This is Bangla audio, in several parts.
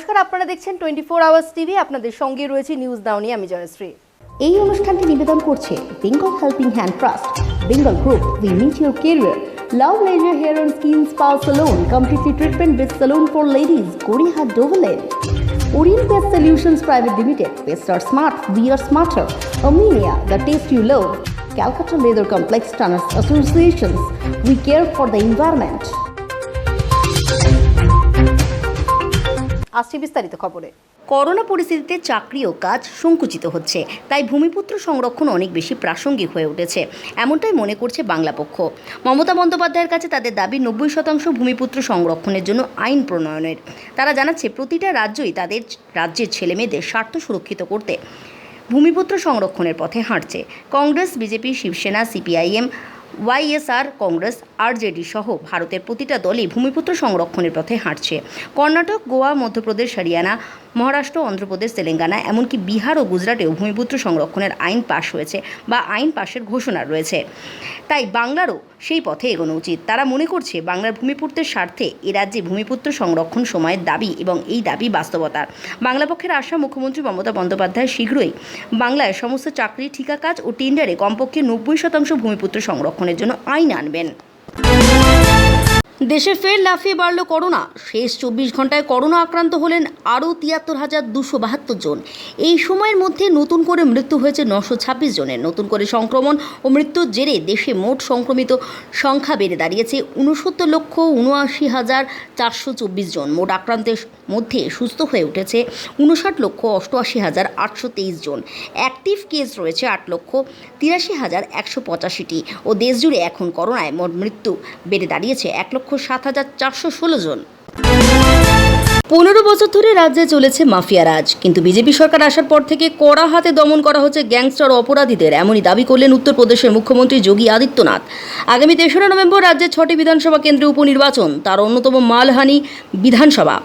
নমস্কার আপনারা দেখছেন টোয়েন্টি ফোর আওয়ার্স টিভি আপনাদের সঙ্গে রয়েছে নিউজ দাউনি আমি জয়শ্রী এই অনুষ্ঠানটি নিবেদন করছে Bengal helping hand trust Bengal group we meet your career love laser hair and skin spa salon completely treatment with salon for ladies Gariahat Dover Lane Orient Pest Solutions Private Limited, Pests are smart, we are smarter. Amelia, the taste you love. Calcutta Leather Complex Tanners we care for the environment. আসছি বিস্তারিত খবরে। করোনা পরিস্থিতিতে চাকরি ও কাজ সংকুচিত হচ্ছে, তাই ভূমিপুত্র সংরক্ষণ অনেক বেশি প্রাসঙ্গিক হয়ে উঠেছে, এমনটাই মনে করছে বাংলা পক্ষ। মমতা বন্দ্যোপাধ্যায়ের কাছে তাদের দাবি, নব্বই শতাংশ ভূমিপুত্র সংরক্ষণের জন্য আইন প্রণয়নের। তারা জানাচ্ছে, প্রতিটা রাজ্যই তাদের রাজ্যের ছেলেমেয়েদের স্বার্থ সুরক্ষিত করতে ভূমিপুত্র সংরক্ষণের পথে হাঁটছে। Congress, BJP, Shiv Sena, CPIM YSR Congress RJD সহ ভারতের প্রতিটা দলই ভূমিপুত্র সংরক্ষণের পথে হাঁটছে। কর্ণাটক, গোয়া, মধ্যপ্রদেশ, হরিয়ানা, মহারাষ্ট্র, অন্ধ্রপ্রদেশ, তেলেঙ্গানা, এমনকি বিহার ও গুজরাটেও ভূমিপুত্র সংরক্ষণের আইন পাশ হয়েছে বা আইন পাশের ঘোষণা রয়েছে। তাই বাংলারও সেই পথে এগোনো উচিত। তারা মনে করছে বাংলার ভূমিপুত্রের স্বার্থে এ রাজ্যে ভূমিপুত্র সংরক্ষণ সময়ের দাবি এবং এই দাবি বাস্তবতার। বাংলা পক্ষের আশা মুখ্যমন্ত্রী মমতা বন্দ্যোপাধ্যায় শীঘ্রই বাংলায় সমস্ত চাকরি ঠিকা কাজ ও টেন্ডারে কমপক্ষে নব্বই শতাংশ ভূমিপুত্র সংরক্ষণের জন্য আইন আনবেন। দেশে ফের লাফিয়ে বাড়ল করোনা। শেষ চব্বিশ ঘন্টায় করোনা আক্রান্ত হলেন আরও তিয়াত্তর হাজার দুশো বাহাত্তর জন। এই সময়ের মধ্যে নতুন করে মৃত্যু হয়েছে নশো ছাব্বিশ জনের। নতুন করে সংক্রমণ ও মৃত্যুর জেরে দেশে মোট সংক্রমিত সংখ্যা বেড়ে দাঁড়িয়েছে উনসত্তর লক্ষ উনআশি হাজার চারশো চব্বিশ জন। মোট আক্রান্তের মধ্যে সুস্থ হয়ে উঠেছে উনষাট লক্ষ অষ্টআশি হাজার আটশো তেইশ জন। অ্যাক্টিভ কেস রয়েছে আট লক্ষ তিরাশি হাজার একশো পঁচাশিটি ও দেশজুড়ে এখন করোনায় মোট মৃত্যু বেড়ে দাঁড়িয়েছে এক লক্ষ সাত হাজার চারশো ষোলো জন। পনেরো বছর ধরে রাজ্যে চলেছে মাফিয়া রাজ। কিন্তু বিজেপি সরকার আসার পর থেকে কড়া হাতে দমন করা হচ্ছে গ্যাংস্টার অপরাধীদের, এমনই দাবি করলেন উত্তরপ্রদেশের মুখ্যমন্ত্রী যোগী আদিত্যনাথ। আগামী তেসরা নভেম্বর রাজ্যের ছটি বিধানসভা কেন্দ্রে উপনির্বাচন, তার অন্যতম মালহানি বিধানসভা।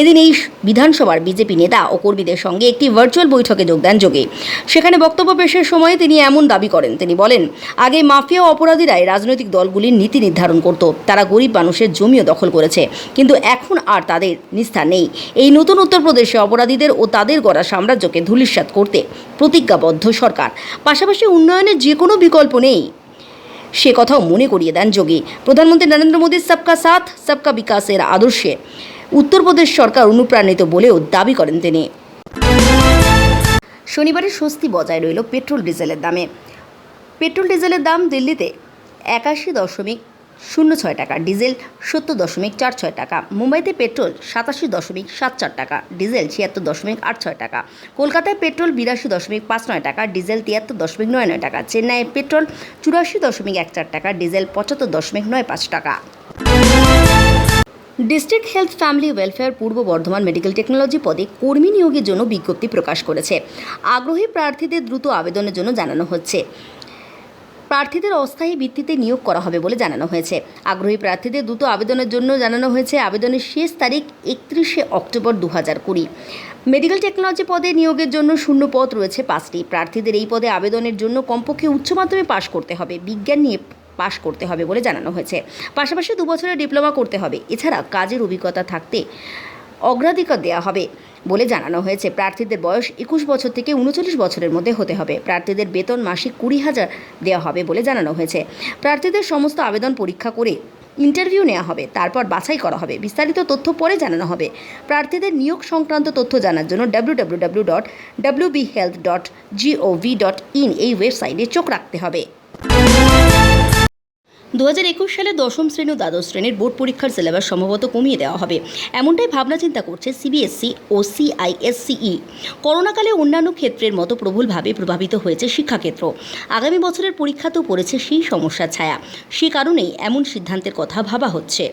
এদিন এই বিধানসভার বিজেপি নেতা ও কর্মীদের সঙ্গে একটি ভার্চুয়াল বৈঠকে যোগ দেন যোগী। সেখানে বক্তব্য পেশের সময় তিনি এমন দাবি করেন, তিনি বলেন, আগে মাফিয়া অপরাধীরাই রাজনৈতিক দলগুলির নীতি নির্ধারণ করত, তারা গরিব মানুষের জমিও দখল করেছে, কিন্তু এখন আর তাদের নিস্তার নেই। এই নতুন উত্তরপ্রদেশে অপরাধীদের ও তাদের গড়া সাম্রাজ্যকে ধূলিসাৎ করতে প্রতিজ্ঞাবদ্ধ সরকার। পাশাপাশি উন্নয়নের যে কোনো বিকল্প নেই। সে কথাও মনে করিয়ে দেন যোগী। প্রধানমন্ত্রী নরেন্দ্র মোদীর সবকা সাথ, সবকা বিকাশের আদর্শে উত্তরপ্রদেশ সরকার অনুপ্রাণিত বলেও দাবি করেন তিনি। শনিবারে স্বস্তি বজায় রইল পেট্রোল ডিজেলের দামে। পেট্রোল ডিজেলের দাম দিল্লিতে একাশি দশমিক শূন্য ছয় টাকা, ডিজেল সত্তর দশমিক চার ছয় টাকা, মুম্বাইতে পেট্রোল সাতাশি দশমিক সাত চার টাকা, ডিজেল ছিয়াত্তর দশমিক আট ছয় টাকা, কলকাতায় পেট্রোল বিরাশি দশমিক পাঁচ নয় টাকা, ডিজেল তিয়াত্তর দশমিক নয় নয় টাকা, চেন্নাইয়ে পেট্রোল চুরাশি দশমিক এক চার টাকা, ডিজেল পঁচাত্তর দশমিক নয় পাঁচ টাকা। ডিস্ট্রিক্ট হেলথ ফ্যামিলি ওয়েলফেয়ার পূর্ব বর্ধমান মেডিকেল টেকনোলজি পদে কর্মী নিয়োগের জন্য বিজ্ঞপ্তি প্রকাশ করেছে। আগ্রহী প্রার্থীদের দ্রুত আবেদনের জন্য জানানো হচ্ছে। প্রার্থীদের অস্থায়ী ভিত্তিতে নিয়োগ করা হবে বলে জানানো হয়েছে। আগ্রহী প্রার্থীদের দ্রুত আবেদনের জন্য জানানো হয়েছে, আবেদনের শেষ তারিখ একত্রিশে অক্টোবর দু হাজার কুড়ি। মেডিকেল টেকনোলজি পদে নিয়োগের জন্য শূন্য পদ রয়েছে পাঁচটি। প্রার্থীদের এই পদে আবেদনের জন্য কমপক্ষে উচ্চ মাধ্যমিক পাশ করতে হবে। বিজ্ঞান নিয়ে পাশ করতে হবে বলে জানানো হয়েছে। পাশাপাশি দু বছরের ডিপ্লোমা করতে হবে। এছাড়া কাজের অভিজ্ঞতা থাকতে অগ্রাধিকার দেওয়া হবে বলে জানানো হয়েছে। প্রার্থীদের বয়স একুশ বছর থেকে উনচল্লিশ বছরের মধ্যে হতে হবে। প্রার্থীদের বেতন মাসিক কুড়ি হাজার দেওয়া হবে বলে জানানো হয়েছে। প্রার্থীদের সমস্ত আবেদন পরীক্ষা করে ইন্টারভিউ নেওয়া হবে, তারপর বাছাই করা হবে। বিস্তারিত তথ্য পরে জানানো হবে। প্রার্থীদের নিয়োগ সংক্রান্ত তথ্য জানার জন্য W dot W health dot GOV dot in এই ওয়েবসাইটে চোখ রাখতে হবে। দু হাজার একুশ সালে দশম শ্রেণি ও দ্বাদশ শ্রেণির বোর্ড পরীক্ষার সিলেবাস সম্ভবত কমিয়ে দেওয়া হবে। এমনটাই ভাবনা চিন্তা করছে সিবিএসসি ও সিআইএসসিই। করোনাকালে অন্যান্য ক্ষেত্রের মতো প্রবলভাবে প্রভাবিত হয়েছে শিক্ষাক্ষেত্র। আগামী বছরের পরীক্ষাতেও পড়েছে সেই সমস্যার ছায়া। সে কারণেই এমন সিদ্ধান্তের কথা ভাবা হচ্ছে।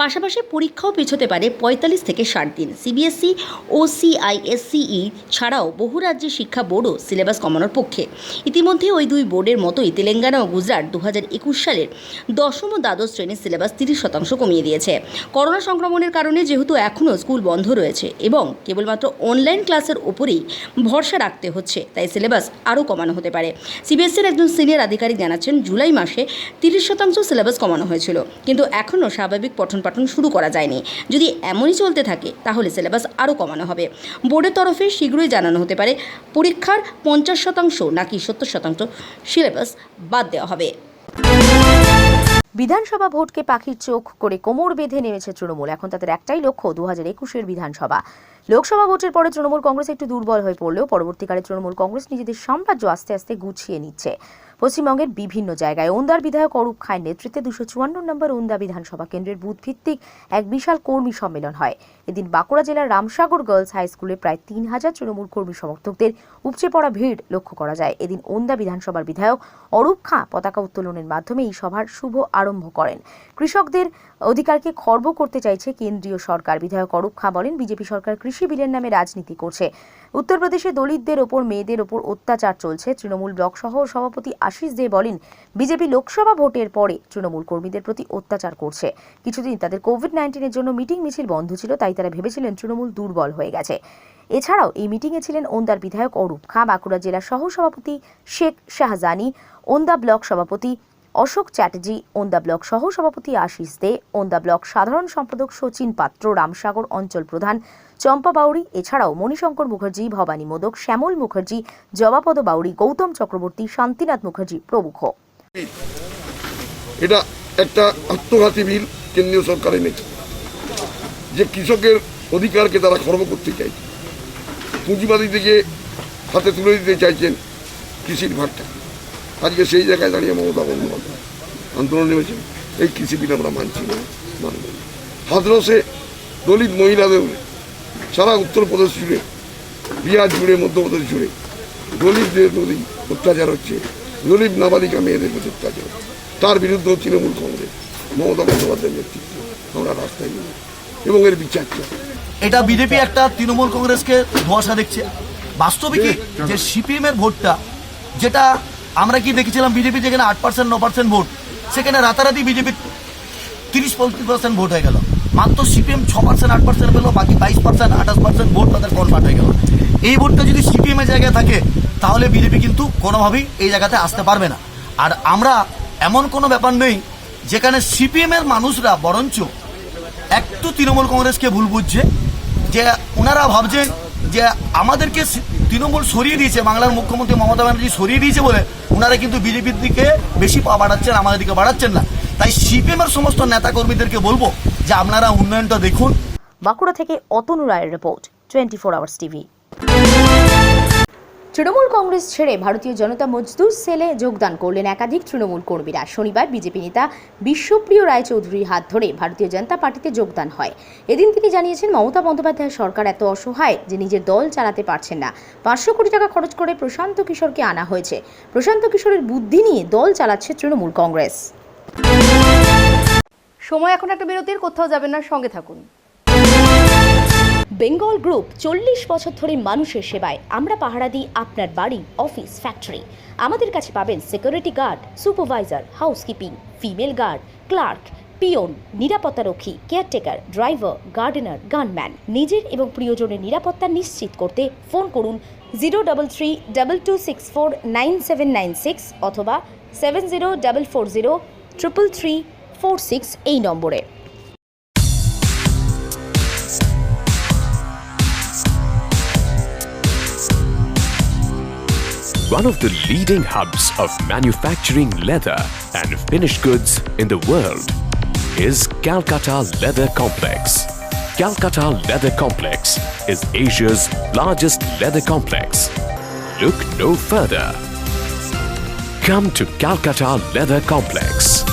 পাশাপাশি পরীক্ষাও পিছোতে পারে পঁয়তাল্লিশ থেকে ষাট দিন। সিবিএসসি ও সিআইএসসিই ছাড়াও বহু রাজ্যের শিক্ষা বোর্ডও সিলেবাস কমানোর পক্ষে। ইতিমধ্যে ওই দুই বোর্ডের মতোই তেলেঙ্গানা ও গুজরাট দু হাজার একুশ সালের দশম ও দ্বাদশ শ্রেণির সিলেবাস তিরিশ শতাংশ কমিয়ে দিয়েছে। করোনা সংক্রমণের কারণে যেহেতু এখনও স্কুল বন্ধ রয়েছে এবং কেবলমাত্র অনলাইন ক্লাসের ওপরেই ভরসা রাখতে হচ্ছে, তাই সিলেবাস আরও কমানো হতে পারে। সিবিএসসির একজন সিনিয়র আধিকারিক জানাচ্ছেন, জুলাই মাসে তিরিশ শতাংশ সিলেবাস কমানো হয়েছিল, কিন্তু এখনও স্বাভাবিক পঠন পাঠন শুরু করা যায়নি। যদি এমনই চলতে থাকে, তাহলে সিলেবাস আরও কমানো হবে। বোর্ডের তরফে শীঘ্রই জানানো হতে পারে, পরীক্ষার পঞ্চাশ শতাংশ নাকি সত্তর শতাংশ সিলেবাস বাদ দেওয়া হবে। বিধানসভা ভোটকে পাখির চোখ করে কোমর বেঁধে নেমেছে তৃণমূল। এখন তাদের একটাই লক্ষ্য দু হাজার একুশের বিধানসভা। লোকসভা ভোটের পরে তৃণমূল কংগ্রেস একটু দুর্বল হয়ে পড়লেও পরবর্তীকালে তৃণমূল কংগ্রেস নিজেদের সাম্রাজ্য আস্তে আস্তে গুছিয়ে নিচ্ছে। পশ্চিমবঙ্গের বিভিন্ন জায়গায় ওন্দার বিধায়ক অরূপ খায়ের নেতৃত্বে দুশো চুয়ান্ন নম্বর ওন্দা বিধানসভা কেন্দ্রের বুথ ভিত্তিক এক বিশাল কর্মী সম্মেলন হয়। এদিন বাঁকুড়া জেলার রামসাগর গার্লস হাই স্কুলে প্রায় তিন হাজার তৃণমূল কর্মী সমর্থকদের উপচে পড়া ভিড় লক্ষ্য করা যায়। এদিন ওন্দা বিধানসভার বিধায়ক অরূপ খাঁ পতাকা উত্তোলনের মাধ্যমে এই সভার শুভ আরম্ভ করেন। কৃষকদের অধিকারকে খর্ব করতে চাইছে কেন্দ্রীয় সরকার। বিধায়ক অরূপ খাঁ বলেন, বিজেপি সরকার কৃষি বিলের নামে রাজনীতি করছে। উত্তরপ্রদেশে দলিতদের ওপর, মেয়েদের ওপর অত্যাচার চলছে। তৃণমূল ব্লক সহ সভাপতি আশিস দে বলেন, বিজেপি লোকসভা ভোটের পরে তৃণমূল কর্মীদের প্রতি অত্যাচার করছে। কিছুদিন তাদের কোভিড নাইন্টিনের জন্য মিটিং মিছিল বন্ধ ছিল, তাই তারা ভেবেছিলেন তৃণমূল দুর্বল হয়ে গেছে। এছাড়াও এই মিটিংয়ে ছিলেন ওন্দার বিধায়ক অরূপ খাঁ, বাঁকুড়া জেলা সহ সভাপতি শেখ শাহজানি, ওন্দা ব্লক সভাপতি অশোক চ্যাটার্জি, ওন্দা ব্লক সহ সভাপতি আশিস দে, ওন্দা ব্লক সাধারণ সম্পাদক সচিন পাত্র, রামসাগর অঞ্চল প্রধান চম্পা বাউরি এছাড়াও মণিশঙ্কর মুখার্জি, ভবানী মোদক, শ্যামল মুখার্জি, জবাপদ বাউরি গৌতম চক্রবর্তী, শান্তিনাথ মুখার্জি প্রমুখ। এটা একটা আত্মঘাতী বিল কেন্দ্রীয় সরকার এনেছে যে কৃষকের অধিকারকে তারা খর্ব করতে চাইছে। পুঁজিবাদী থেকে হাতে তুলে দিতে চাইছেন কৃষির ভাগটা। আজকে সেই জায়গায় দাঁড়িয়ে মমতা বন্দ্যোপাধ্যায় আন্দোলন নেমেছেন এই কৃষি বিল আমরা মানছি না, মানব না। হাতরসে দলিত মহিলাদের সারা উত্তরপ্রদেশ জুড়ে, বিহার জুড়ে, মধ্যপ্রদেশ জুড়ে দলিতদের প্রতি অত্যাচার হচ্ছে। দলিত নাবালিকা মেয়েদের প্রতি অত্যাচার। তার বিরুদ্ধেও তৃণমূল কংগ্রেস, মমতা বন্দ্যোপাধ্যায়ের নেতৃত্বে। আমরা রাস্তায় নেব এবং এর বিচার চাই। এটা বিজেপি একটা তৃণমূল কংগ্রেসকে ধোয়াশা দেখছে। বাস্তবে কি যে সিপিএম এর ভোটটা যেটা আমরা কি দেখেছিলাম বিজেপি যেখানে আট পার্সেন্ট ন পার্সেন্ট ভোট সেখানে রাতারাতি বিজেপি তিরিশ পঁয়ত্রিশ পার্সেন্ট ভোট হয়ে গেল। মাত্র সিপিএম ছ পার্সেন্ট আট পার্সেন্ট পেল বাকি বাইশ পার্সেন্ট আঠাশ পার্সেন্ট ভোট তাদের কনভার্ট হয়ে গেল। এই ভোটটা যদি সিপিএম এর জায়গায় থাকে তাহলে বিজেপি কিন্তু কোনোভাবেই এই জায়গাতে আসতে পারবে না। আর আমরা এমন কোনো ব্যাপার নেই যেখানে সিপিএম এর মানুষরা বরঞ্চ একটু তৃণমূল কংগ্রেসকে ভুল বুঝছে যে ওনারা ভাবছেন যে আমাদেরকে তৃণমূল সরিয়ে দিয়েছে, বাংলার মুখ্যমন্ত্রী মমতা ব্যানার্জি সরিয়ে দিয়েছে বলে ওনারা কিন্তু বিজেপির দিকে বেশি পা বাড়াচ্ছেন, আমাদের দিকে বাড়াচ্ছেন না। তাই সিপিএমের সমস্ত নেতাকর্মীদেরকে বলব যে আপনারা উন্নয়নটা দেখুন। বাঁকুড়া থেকে অতনু রায়ের report, twenty four hours TV. Trinamool Congress ছেড়ে ভারতীয় জনতা মজদুর সেলে যোগদান করলেন একাধিক তৃণমূল কর্মীরা। শনিবার বিজেপি নেতা বিশ্বপ্রিয় রায়চৌধুরীর হাত ধরে ভারতীয় জনতা পার্টিতে যোগদান হয়। এদিন তিনি জানিয়েছেন, মমতা বন্দ্যোপাধ্যায়ের সরকার এত অসহায় যে নিজের দল চালাতে পারছেন না। পাঁচশো কোটি টাকা খরচ করে প্রশান্ত কিশোরকে আনা হয়েছে। প্রশান্ত কিশোরের বুদ্ধি নিয়ে দল চালাচ্ছে তৃণমূল কংগ্রেস। সময় এখন একটা বিরতির, কোথাও যাবেন না, সঙ্গে থাকুন। বেঙ্গল গ্রুপ চল্লিশ বছর ধরে মানুষের সেবায়। আমরা পাহারা দিই আপনার বাড়ি, অফিস, ফ্যাক্টরি। আমাদের কাছে পাবেন security guard supervisor housekeeping female guard clerk peon, নিরাপত্তারক্ষী caretaker driver gardener gunman নিজের এবং প্রিয়জনের নিরাপত্তা নিশ্চিত করতে ফোন করুন zero double three double two six four nine seven nine six অথবা seven zero double four zero triple three four six এই নম্বরে। One of the leading hubs of manufacturing leather and finished goods in the world is Calcutta Leather Complex. Calcutta Leather Complex is Asia's largest leather complex. Look no further. Come to Calcutta Leather Complex.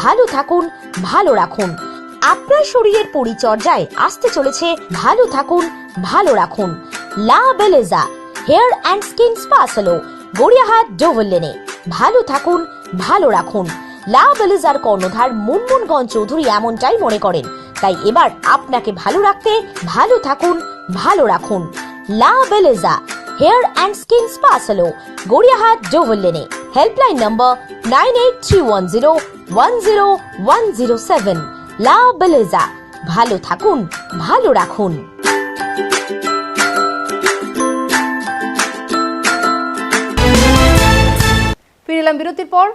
ভালো থাকুন, ভালো রাখুন। আপনার শরীরের পরিচর্যায় আসতে চলেছে ভালো থাকুন, ভালো রাখুন। La Belleza, hair and skin spa salon, Gariahat Dover লেনে। ভালো থাকুন, ভালো রাখুন। লা বেলেজার কর্ণধার মুনমুনগঞ্জ চৌধুরী এমনটাই মনে করেন। তাই এবার আপনাকে ভালো রাখতে, ভালো থাকুন, ভালো রাখুন। La Belleza, hair and skin spa salon, Gariahat Dover লেনে। Helpline number nine eight three one zero one zero one zero seven La Belleza. ভালো থাকুন, ভালো রাখুন। বিরতির পর।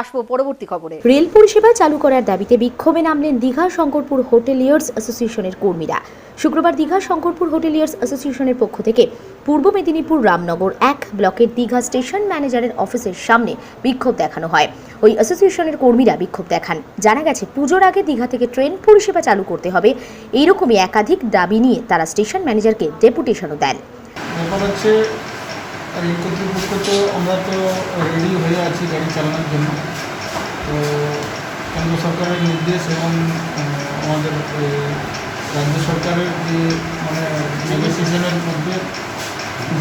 আসব পরবর্তী খবরে। রেল পরিষেবা চালু করার দাবিতে বিক্ষোভে নামলেন দীঘা শঙ্করপুর হোটেলিয়ার্স অ্যাসোসিয়েশনের কর্মীরা। শুক্রবার দীঘা শঙ্করপুর হোটেলিয়ার্স অ্যাসোসিয়েশনের পক্ষ থেকে পূর্ব মেদিনীপুর রামনগর এক ব্লকের দীঘা স্টেশন ম্যানেজারের অফিসের সামনে বিক্ষোভ দেখানো হয়। ওই অ্যাসোসিয়েশনের কর্মীরা বিক্ষোভ দেখান। জানা গেছে পুজোর আগে দীঘা থেকে ট্রেন পরিষেবা চালু করতে হবে। এইরকমই একাধিক দাবি নিয়ে তারা স্টেশন ম্যানেজারকে ডেপুটেশনও দেন। ব্যাপার হচ্ছে রেল কর্তৃপক্ষ তো আমরা তো রেডি হয়ে আছি গাড়ি চালানোর জন্য। তো কেন্দ্র সরকারের নির্দেশ এবং আমাদের রাজ্য সরকারের যে মানে নেগোসিয়েশনের মধ্যে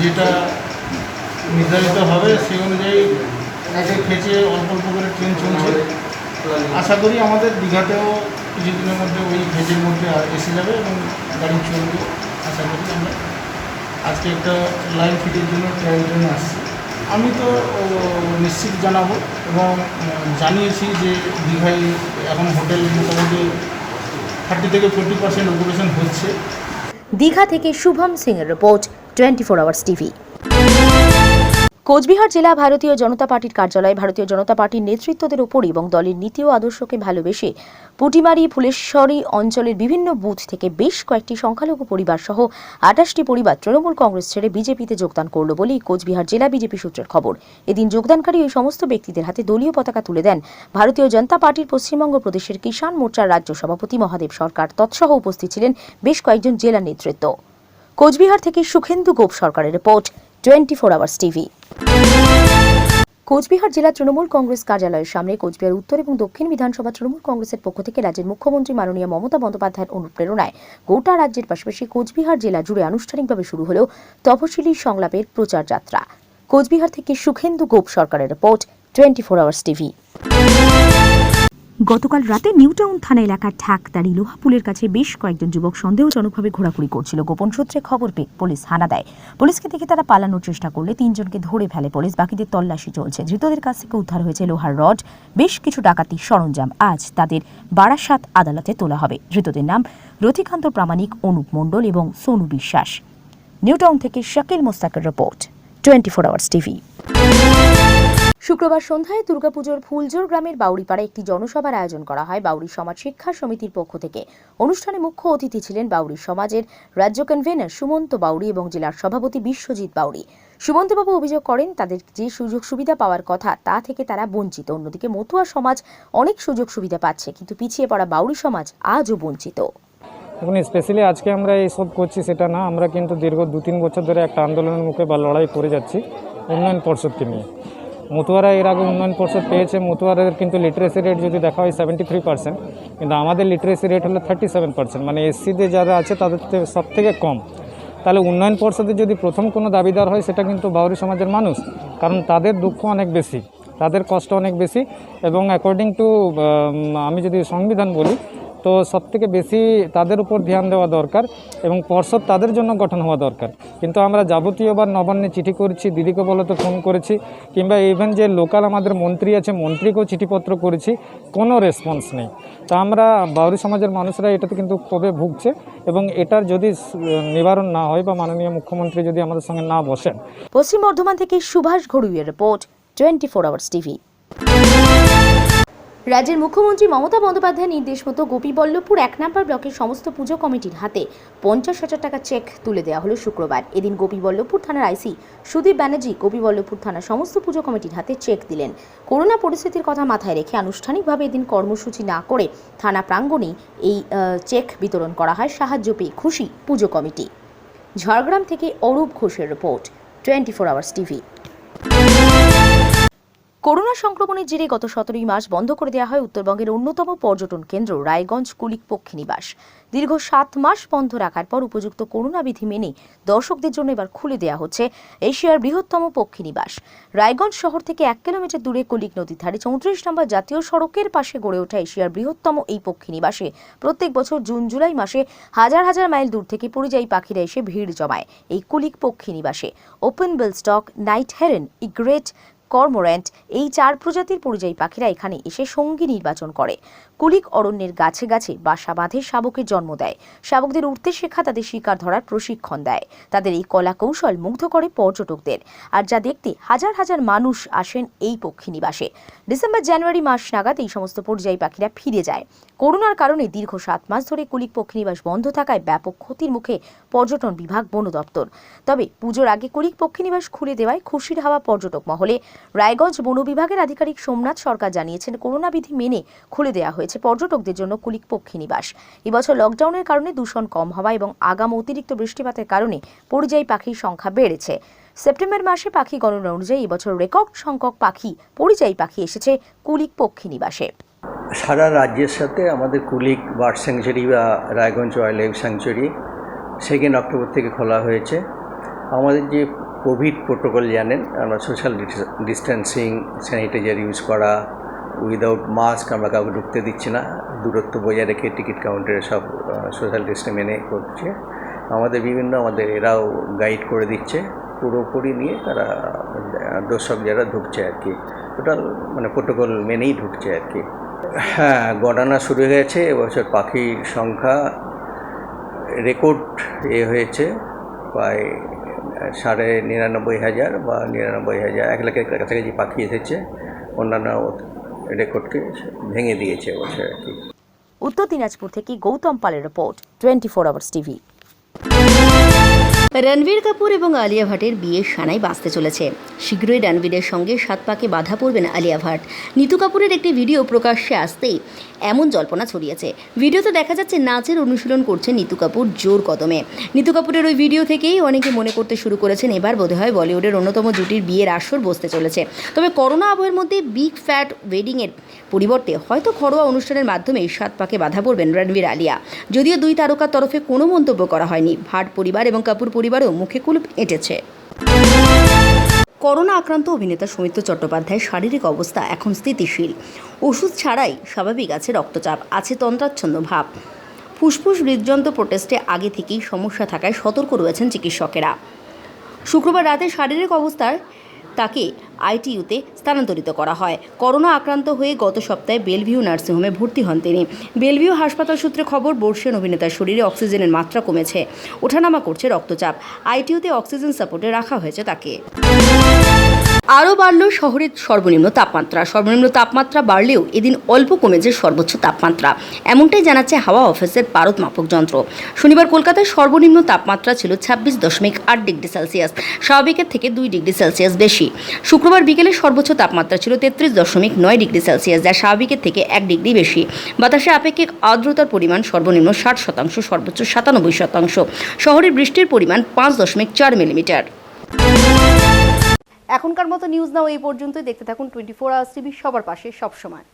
যেটা নির্ধারিত হবে সেই অনুযায়ী একে খেঁচে অল্প অল্প করে ট্রেন চলছে। আশা করি আমাদের দীঘাতেও কিছুদিনের মধ্যে ওই ভেজের মধ্যে এসে যাবে এবং গাড়ি চলবে। আশা করি আমরা আজকে একটা লাইন ফিটের জন্য ট্রায়াল জন্য আসছি। আমি তো নিশ্চিত জানাব এবং জানিয়েছি যে দীঘায় এখন হোটেল মোটামুটি থার্টি থেকে ফোর্টি পার্সেন্ট অকুপেশন হচ্ছে। দীঘা থেকে শুভম সিং এর report twenty four hours TV Cooch Behar জেলা ভারতীয় জনতা পার্টির কার্যালয়ে ভারতীয় জনতা পার্টির নেতৃত্বদের উপর এবং দলের নীতি ও আদর্শকে ভালোবেসে পুটিমারি ফুলেশ্বরী অঞ্চলের বিভিন্ন বুথ থেকে বেশ কয়েকটি সংখ্যালঘু পরিবার সহ আঠাশটি পরিবার তৃণমূল কংগ্রেস ছেড়ে বিজেপিতে যোগদান করল বলেই কোচবিহার জেলা বিজেপি সূত্রের খবর। এদিন যোগদানকারী ওই সমস্ত ব্যক্তিদের হাতে দলীয় পতাকা তুলে দেন ভারতীয় জনতা পার্টির পশ্চিমবঙ্গ প্রদেশের কিষাণ মোর্চার রাজ্য সভাপতি মহাদেব সরকার। তৎসহ উপস্থিত ছিলেন বেশ কয়েকজন জেলা নেতৃত্ব। কোচবিহার থেকে সুখেন্দু গোপ সরকারের report. Twenty four hours TV. Cooch Behar জেলা তৃণমূল কংগ্রেস কার্যালয়ের সামনে কোচবিহার উত্তর এবং দক্ষিণ বিধানসভা তৃণমূল কংগ্রেসের পক্ষ থেকে রাজ্যের মুখ্যমন্ত্রী মাননীয় মমতা বন্দ্যোপাধ্যায়ের অনুপ্রেরণায় গোটা রাজ্যের পাশাপাশি কোচবিহার জেলা জুড়ে আনুষ্ঠানিকভাবে শুরু হল তপশিলি সংলাপের প্রচার যাত্রা। কোচবিহার থেকে সুখেন্দু গোপ সরকারের report twenty four hours TV. গতকাল রাতে নিউটাউন থানা এলাকার ঠাকদারি লোহাপুলের কাছে বেশ কয়েকজন যুবক সন্দেহজনকভাবে ঘোরাঘুরি করছিল। গোপন সূত্রে খবর পেয়ে পুলিশ হানা দেয়। পুলিশকে দেখে তারা পালানোর চেষ্টা করলে তিনজনকে ধরে ফেলে পুলিশ। বাকিদের তল্লাশি চলছে। ধৃতদের কাছ থেকে উদ্ধার হয়েছে লোহার রড। বেশ কিছু ডাকাতি সরঞ্জাম আজ তাদের বারাসাত আদালতে তোলা হবে। ধৃতদের নাম রথিকান্ত প্রামাণিক, অনুপ মণ্ডল এবং সোনু বিশ্বাস। নিউটাউন থেকে Shakil মোস্তাকের report twenty four hours TV. শুক্রবার সন্ধ্যায় দুর্গাপুজোর ফুলজোর গ্রামের বাউরিপাড়ায় একটি জনসভার আয়োজন করা হয় বাউরি সমাজ শিক্ষা সমিতির পক্ষ থেকে। অনুষ্ঠানে মুখ্য অতিথি ছিলেন বাউরি সমাজের রাজ্য কনভেনার সুমন্ত বাউরি এবং জেলার সভাপতি বিশ্বজিৎ বাউরি সুমন্তবাবু অভিযোগ করেন, তাদের যে সুযোগ সুবিধা পাওয়ার কথা, তা থেকে তারা বঞ্চিত। অন্যদিকে মতুয়া সমাজ অনেক সুযোগ সুবিধা পাচ্ছে, কিন্তু পিছিয়ে পড়া বাউরি সমাজ আজও বঞ্চিত। এখন স্পেশালি আজকে আমরা এইসব করছি সেটা না। আমরা কিন্তু দীর্ঘ দু তিন বছর ধরে একটা আন্দোলনের মুখে বা লড়াই করে যাচ্ছি, উন্নয়ন পর্ষদকে নিয়ে। মতুয়ারা এর আগে উন্নয়ন পর্ষদ পেয়েছে। মতুয়ারাদের কিন্তু লিটারেসি রেট যদি দেখা হয় সেভেন্টি থ্রি পার্সেন্ট কিন্তু আমাদের লিটারেসি রেট হলো থার্টি সেভেন পার্সেন্ট মানে এসসিদের যারা আছে তাদের সব থেকে কম। তাহলে উন্নয়ন পর্ষদের যদি প্রথম কোনো দাবিদার হয়, সেটা কিন্তু বাউরি সমাজের মানুষ, কারণ তাদের দুঃখ অনেক বেশি, তাদের কষ্ট অনেক বেশি এবং অ্যাকর্ডিং টু আমি যদি সংবিধান বলি তো সব থেকে বেশি তাদের উপর ধ্যান দেওয়া দরকার এবং পর্ষদ তাদের জন্য গঠন হওয়া দরকার। কিন্তু আমরা যাবতীয়বার নবান্নে চিঠি করেছি, দিদিকে বলতে ফোন করেছি, কিংবা ইভেন যে লোকাল আমাদের মন্ত্রী আছে, মন্ত্রীকেও চিঠিপত্র করেছি, কোনো রেসপন্স নেই। তা আমরা বাউরি সমাজের মানুষরা এটাতে কিন্তু কবে ভুগছে এবং এটার যদি নিবারণ না হয় বা মাননীয় মুখ্যমন্ত্রী যদি আমাদের সঙ্গে না বসেন। পশ্চিম বর্ধমান থেকে Subhash ঘড়ুইয়ের report, twenty four hours TV. রাজ্যের মুখ্যমন্ত্রী মমতা বন্দ্যোপাধ্যায়ের নির্দেশ মতো গোপীবল্লভপুর এক নম্বর ব্লকের সমস্ত পুজো কমিটির হাতে পঞ্চাশ হাজার টাকা চেক তুলে দেওয়া হলো শুক্রবার। এদিন গোপীবল্লভপুর থানার আইসি সুদীপ ব্যানার্জি গোপীবল্লভপুর থানার সমস্ত পুজো কমিটির হাতে চেক দিলেন। করোনা পরিস্থিতির কথা মাথায় রেখে আনুষ্ঠানিকভাবে এদিন কর্মসূচি না করে থানা প্রাঙ্গণেই এই চেক বিতরণ করা হয়। সাহায্য পেয়ে খুশি পুজো কমিটি। ঝাড়গ্রাম থেকে অরূপ ঘোষের report, twenty four hours TV. Corona সংক্রমণের জেরে গত সতেরোই মাস বন্ধ করে দেওয়া হয় উত্তরবঙ্গের অন্যতম পর্যটন কেন্দ্র, রায়গঞ্জ কুলিক পক্ষী নিবাস। দীর্ঘ সাত মাস বন্ধ রাখার পর উপযুক্ত করোনা বিধি মেনে দর্শকদের জন্য এবার খুলে দেওয়া হচ্ছে এশিয়ার বৃহত্তম পক্ষী নিবাস। রায়গঞ্জ শহর থেকে এক কিলোমিটার দূরে কুলিক নদীর ধারে চৌত্রিশ নম্বর জাতীয় সড়কের পাশে গড়ে ওঠা এশিয়ার বৃহত্তম এই পক্ষী নিবাসে। প্রত্যেক বছর জুন, জুলাই মাসে হাজার হাজার মাইল দূর থেকে পরিযায়ী পাখিরা এসে ভিড় জমায় এই কুলিক পক্ষী নিবাসে। Open bill stork, night heron egret cormorant এই চার প্রজাতির পরিযায়ী পাখিরা এখানে এসে সঙ্গী নির্বাচন করে। কুলিক অরণ্যের গাছে গাছে বাসা বাঁধে শাবকের জন্ম দেয়। শাবকদের উঠতে শেখা তাদের শিকার ধরার প্রশিক্ষণ দেয়। তাদের এই কলা কৌশল মুগ্ধ করে পর্যটকদের। আর যা দেখতে হাজার হাজার মানুষ আসেন এই পক্ষী নিবাসে। ডিসেম্বর, জানুয়ারি মাস নাগাদ এই সমস্ত পর্যায়ী পাখিরা ফিরে যায়। করোনার কারণে দীর্ঘ সাত মাস ধরে কুলিক পক্ষী নিবাস বন্ধ থাকায় ব্যাপক ক্ষতির মুখে পর্যটন বিভাগ বন দপ্তর। তবে পুজোর আগে কুলিক পক্ষী নিবাস খুলে দেওয়ায় খুশির হাওয়া পর্যটক মহলে। রায়গঞ্জ বন বিভাগের আধিকারিক সোমনাথ সরকার জানিয়েছেন করোনা বিধি মেনে খুলে দেওয়া হয়েছে। পর্যটকদের জন্য কুলিক পক্ষী নিবাস। এবছর লকডাউনের কারণে দূষণ কম হওয়া এবং আগাম অতিরিক্ত বৃষ্টিপাতের কারণে পরিযায়ী পাখির সংখ্যা বেড়েছে। সেপ্টেম্বর মাসে পাখি গণনা অনুযায়ী এবছর রেকর্ড সংখ্যক পাখি, পরিযায়ী পাখি এসেছে কুলিক পক্ষী নিবাসে। সারা রাজ্যের সাথে আমাদের কুলিক বার্ড স্যাংচুরি বা Raiganj wildlife sanctuary second October থেকে খোলা হয়েছে। আমাদের যে কোভিড প্রোটোকল জানেন, আমরা সোশ্যাল ডিস্টেন্সিং স্যানিটাইজার ইউজ করা উইদাউট মাস্ক আমরা কাউকে ঢুকতে দিচ্ছি না। দূরত্ব বজায় রেখে টিকিট কাউন্টারে সব সোশ্যাল ডিস্টেন্স মেনে করছে। আমাদের বিভিন্ন, আমাদের এরাও গাইড করে দিচ্ছে। পুরোপুরি নিয়ে তারা দর্শক যারা ঢুকছে আর কি। টোটাল মানে প্রোটোকল মেনেই ঢুকছে আর কি। হ্যাঁ গণনা শুরু হয়ে গেছে এবছর পাখির সংখ্যা রেকর্ড এ হয়েছে প্রায় সাড়ে নিরানব্বই হাজার বা নিরানব্বই হাজার, এক লাখের কাছাকাছি পাখি এসেছে। অন্যান্য রেকর্ডকে ভেঙে দিয়েছে এবছর আর কি। উত্তর দিনাজপুর থেকে গৌতম পালের report twenty four hours TV Ranbir Kapoor এবং আলিয়া ভাটের বিয়ের সানাই বাঁচতে চলেছে। শীঘ্রই রণবীরের সঙ্গে সাত পাকে বাধা পড়বেন আলিয়া ভাট। নিতু কাপুরের একটি ভিডিও প্রকাশ্যে আসতেই এমন জল্পনা ছড়িয়েছে। ভিডিওতে দেখা যাচ্ছে, নাচের অনুশীলন করছে নিতু কাপুর জোর কদমে। নিতু কাপুরের ওই ভিডিও থেকেই অনেকে মনে করতে শুরু করেছেন, এবার বোধহয় বলিউডের অন্যতম জুটির বিয়ের আসর বসতে চলেছে। তবে করোনা আবহের মধ্যে বিগ ফ্যাট ওয়েডিংয়ের পরিবর্তে হয়তো ঘরোয়া অনুষ্ঠানের মাধ্যমেই সাত পাকে বাধা পড়বেন রণবীর আলিয়া। যদিও দুই তারকার তরফে কোনো মন্তব্য করা হয়নি। ভাট পরিবার এবং কাপুর পরিবারও মুখে কুলুপ এঁটেছে। করোনা আক্রান্ত অভিনেতা সৌমিত্র চট্টোপাধ্যায়ের শারীরিক অবস্থা এখন স্থিতিশীল। ওষুধ ছাড়াই স্বাভাবিক আছে রক্তচাপ, আছে তন্ত্রাচ্ছন্ন ভাব। ফুসফুস হৃদযন্ত্র প্রোটেস্টে আগে থেকেই সমস্যা থাকায় সতর্ক রয়েছেন চিকিৎসকেরা। শুক্রবার রাতে শারীরিক অবস্থার তাকে আইটিইউতে স্থানান্তরিত করা হয়। করোনা আক্রান্ত হয়ে গত সপ্তাহে বেলভিউ নার্সিংহোমে ভর্তি হন তিনি। বেলভিউ হাসপাতাল সূত্রে খবর বর্ষিয়ান অভিনেতার শরীরে অক্সিজেনের মাত্রা কমেছে। ওঠানামা করছে রক্তচাপ। আইটিইউতে অক্সিজেন সাপোর্টে রাখা হয়েছে তাকে। আরও বাড়ল শহরের সর্বনিম্ন তাপমাত্রা। সর্বনিম্ন তাপমাত্রা বাড়লেও এদিন অল্প কমেছে সর্বোচ্চ তাপমাত্রা। এমনটাই জানাচ্ছে হাওয়া অফিসের পারদ মাপক যন্ত্র। শনিবার কলকাতায় সর্বনিম্ন তাপমাত্রা ছিল ছাব্বিশ দশমিক আট ডিগ্রি সেলসিয়াস, স্বাভাবিকের থেকে দুই ডিগ্রি সেলসিয়াস বেশি। শুক্রবার বিকেলে সর্বোচ্চ তাপমাত্রা ছিল তেত্রিশ দশমিক নয় ডিগ্রি সেলসিয়াস, যা স্বাভাবিকের থেকে এক ডিগ্রি বেশি। বাতাসে আপেক্ষিক আর্দ্রতার পরিমাণ সর্বনিম্ন ষাট শতাংশ, সর্বোচ্চ সাতানব্বই শতাংশ। শহরের বৃষ্টির পরিমাণ পাঁচ দশমিক চার মিলিমিটার। এখনকার মতো নিউজ নাও এই পর্যন্তই। দেখতে থাকুন টোয়েন্টি ফোর আওয়ার্স টিভি সবার পাশে সবসময়।